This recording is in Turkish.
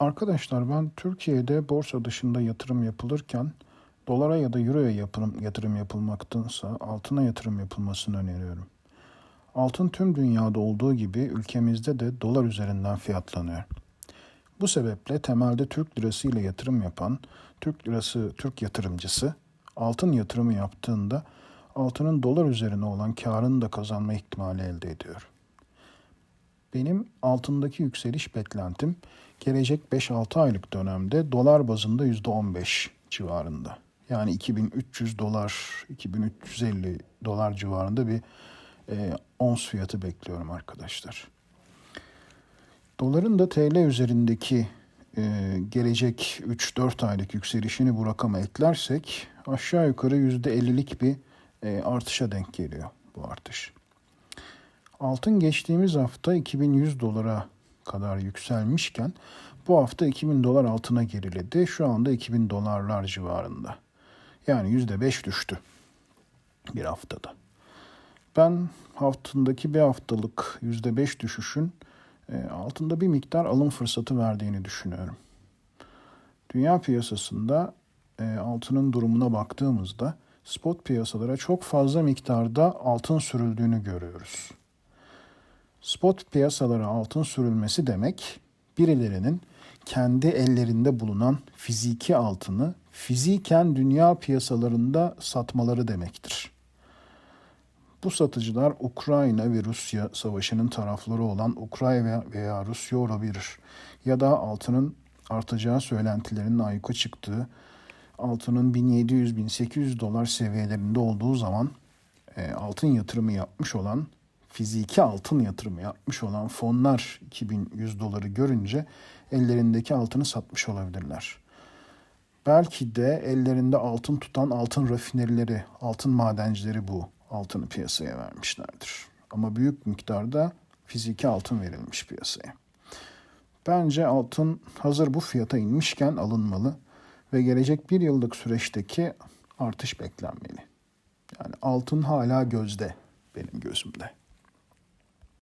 Arkadaşlar ben Türkiye'de borsa dışında yatırım yapılırken dolara ya da euroya yatırım, yatırım yapılmaktansa altına yatırım yapılmasını öneriyorum. Altın tüm dünyada olduğu gibi ülkemizde de dolar üzerinden fiyatlanıyor. Bu sebeple temelde Türk lirası ile yatırım yapan Türk lirası Türk yatırımcısı altın yatırımı yaptığında altının dolar üzerine olan karını da kazanma ihtimali elde ediyor. Benim altındaki yükseliş beklentim gelecek 5-6 aylık dönemde dolar bazında %15 civarında. Yani 2300 dolar, 2350 dolar civarında bir e, ons fiyatı bekliyorum arkadaşlar. Doların da TL üzerindeki e, gelecek 3-4 aylık yükselişini bu rakama eklersek aşağı yukarı %50'lik bir e, artışa denk geliyor bu artış. Altın geçtiğimiz hafta 2100 dolara kadar yükselmişken bu hafta 2000 dolar altına geriledi. Şu anda 2000 dolarlar civarında. Yani %5 düştü bir haftada. Ben haftındaki bir haftalık %5 düşüşün e, altında bir miktar alım fırsatı verdiğini düşünüyorum. Dünya piyasasında e, altının durumuna baktığımızda spot piyasalara çok fazla miktarda altın sürüldüğünü görüyoruz. Spot piyasalara altın sürülmesi demek birilerinin kendi ellerinde bulunan fiziki altını fiziken dünya piyasalarında satmaları demektir. Bu satıcılar Ukrayna ve Rusya savaşının tarafları olan Ukrayna veya Rusya olabilir. Ya da altının artacağı söylentilerinin ayyuka çıktığı, altının 1700-1800 dolar seviyelerinde olduğu zaman e, altın yatırımı yapmış olan, fiziki altın yatırımı yapmış olan fonlar 2100 doları görünce ellerindeki altını satmış olabilirler. Belki de ellerinde altın tutan altın rafinerileri, altın madencileri bu altını piyasaya vermişlerdir. Ama büyük miktarda fiziki altın verilmiş piyasaya. Bence altın hazır bu fiyata inmişken alınmalı ve gelecek bir yıllık süreçteki artış beklenmeli. Yani altın hala gözde benim gözümde.